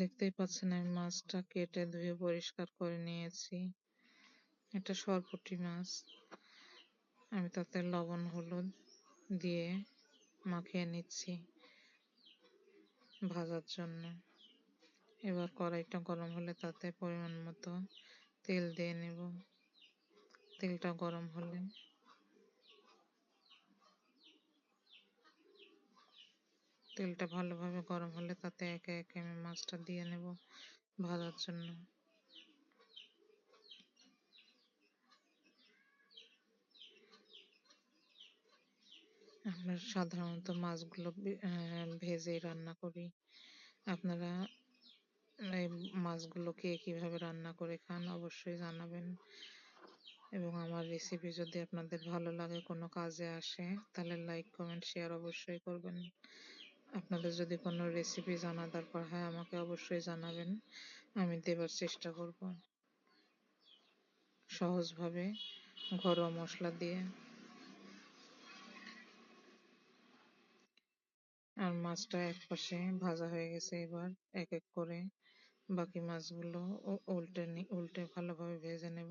দেখতেই পাচ্ছেন আমি মাছটা কেটে ধুয়ে পরিষ্কার করে নিয়েছি। এটা সরপুটি মাছ। আমি তাতে লবণ, হলুদ দিয়ে মাখিয়ে নিচ্ছি ভাজার জন্য। এবার কড়াইটা গরম হলে তাতে পরিমাণ মতো তেল দিয়ে নেব। তেলটা গরম হলে তেলটা ভালোভাবে গরম হলে তাতে একে একে আমি মাছটা দিয়ে নেব ভাজার জন্য। আমরা সাধারণত মাছগুলো ভেজেই রান্না করি। আপনারা এই মাছগুলোকে কীভাবে রান্না করে খান অবশ্যই জানাবেন। এবং আমার রেসিপি যদি আপনাদের ভালো লাগে, কোনো কাজে আসে, তাহলে লাইক কমেন্ট শেয়ার অবশ্যই করবেন। আপনাদের যদি কোনো রেসিপি জানা দরকার হয়, আমাকে অবশ্যই জানাবেন। আমি দেবার চেষ্টা করব। সহজভাবে ঘরোয়া মশলা দিয়ে। আর মাছটা এক পাশে ভাজা হয়ে গেছে এবার, এক এক করে। বাকি মাছগুলো উল্টে উল্টে ভালোভাবে ভেজে নেব।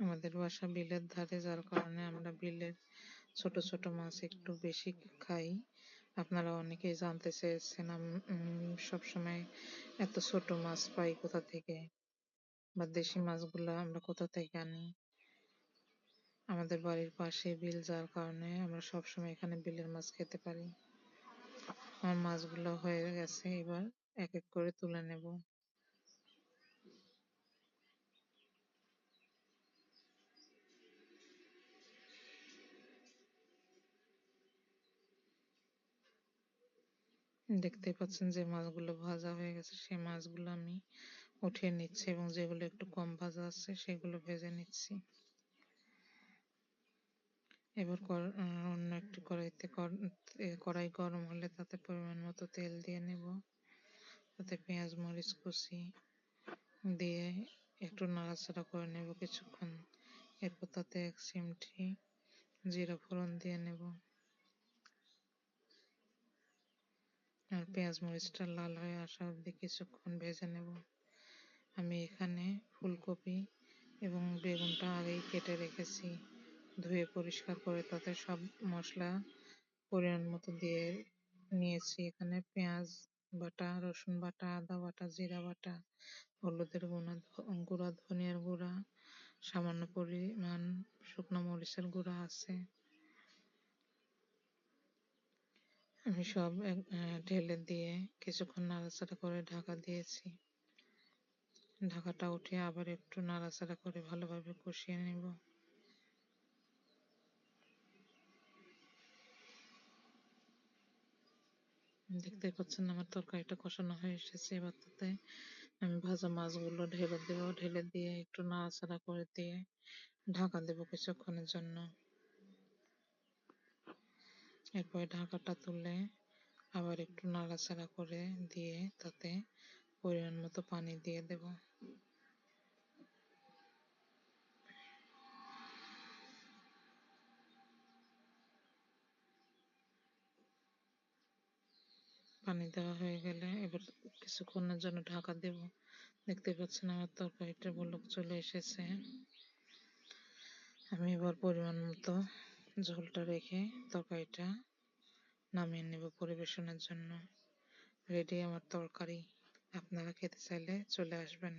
আমাদের বাসা বিলের ধারে, যার কারণে আমরা বিলের ছোট ছোট মাছ একটু বেশি খাই। আপনারা অনেকেই জানতে চেয়েছেন সবসময় এত ছোট মাছ পাই কোথা থেকে? বা দেশি মাছগুলো আমরা কোথা থেকে আনি? আমাদের বাড়ির পাশে বিল, যার কারণে আমরা সবসময় এখানে বিলের মাছ খেতে পারি। আমার মাছগুলো হয়ে গেছে, এবার এক এক করে তুলে নেব। দেখতে পাচ্ছেন যে মাছগুলো ভাজা হয়ে গেছে। সেই মাছগুলো আমি উঠিয়ে নিচ্ছি এবং যেগুলো একটু কম ভাজা আছে সেগুলো ভেজে নিচ্ছি। এবার অন্য একটি কড়াইতে কড়াই গরম হলে তাতে পরিমাণ মতো তেল দিয়ে নেব। তাতে পেঁয়াজ, মরিচ কুচি দিয়ে একটু নাড়াচাড়া করে নেব কিছুক্ষণ। এরপর তাতে এক চিমটি জিরা ফোড়ন দিয়ে নেব। আর পেঁয়াজ মরিচটা লাল হয়ে আসা অবধি কিছুক্ষণ ভেজে নেব। আমি এখানে ফুলকপি এবং বেগুনটা আগেই কেটে রেখেছি। ধুয়ে পরিষ্কার করে তাতে সব মশলা পরিমাণ মতো দিয়ে নিয়েছি। এখানে পেঁয়াজ বাটা, রসুন বাটা, আদা বাটা, জিরা বাটা, হলুদের গুঁড়া গুঁড়া, ধনিয়ার গুঁড়া, সামান্য পরিমাণ শুকনো মরিচের গুঁড়া আছে আমি সব ঢেলে দিয়ে কিছুক্ষণ নাড়াচাড়া করে ঢাকা দিয়েছি। ঢাকাটা উঠে আবার একটু নাড়াচাড়া করে ভালোভাবে কষিয়ে নেব। দেখতে পাচ্ছেন আমার তরকারিটা কষানো হয়ে এসেছে। এবার তাতে আমি ভাজা মাছগুলো ঢেলে দেবো। ঢেলে দিয়ে একটু নাড়াচাড়া করে দিয়ে ঢাকা দেবো কিছুক্ষণের জন্য। এরপরে ঢাকাটা তুলে আবার একটু নাড়াচাড়া করে দিয়ে তাতে পরিমাণ মতো পানি দিয়ে দেব। পানি দেওয়া হয়ে গেলে এবার কিছুক্ষণের জন্য ঢাকা দেব। দেখতে পাচ্ছেন আমার তরকারিটা বলক চলে এসেছে। আমি এবার পরিমাণ মতো ঝোলটা রেখে তরকারিটা নামিয়ে নেব পরিবেশনের জন্য। রেডি আমার তরকারি। আপনারা খেতে চাইলে চলে আসবেন।